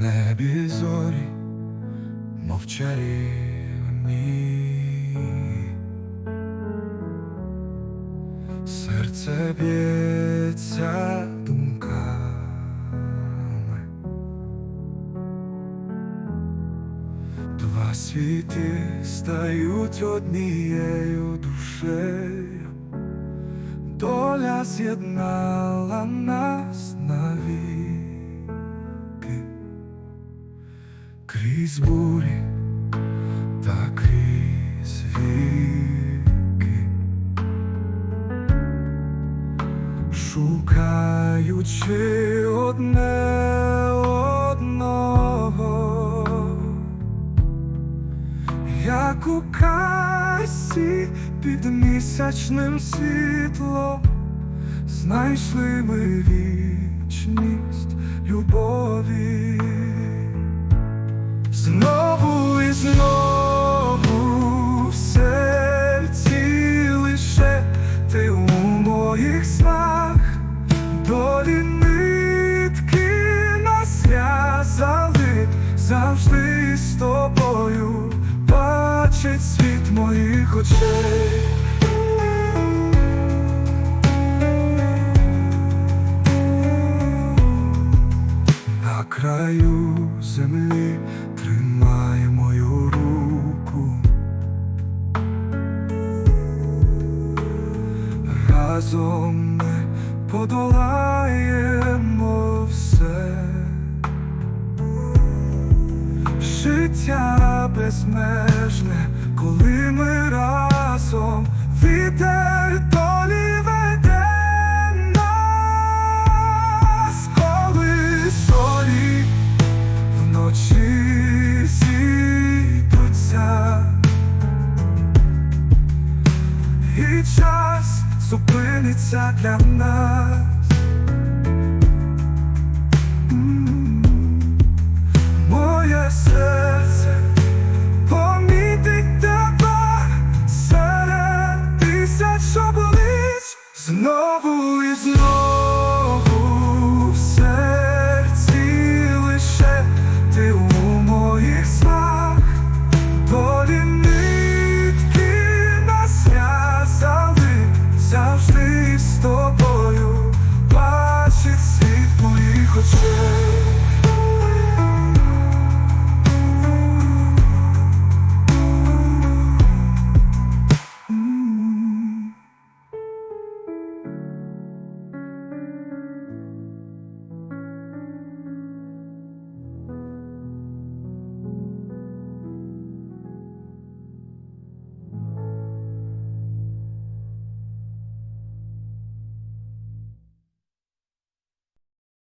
небі зорі, мов чарівні. Серце б'ється думками, два світи стають однією душею, доля з'єднала нас навіки крізь бурі та крізь віки. Шукаючи одне одного, як у касі під місячним світлом, знайшли ми вічність любові. Знову і знову в серці лише ти у моїх снах, долі нитки нас зв'язали завжди з тобою, бачить світ моїх очей. На краю землі Разом ми подолаємо все. Життя безмежне, коли ми разом зупиниться для нас. Моє серце помітить тебе серед тисяч облич знову і знову. you.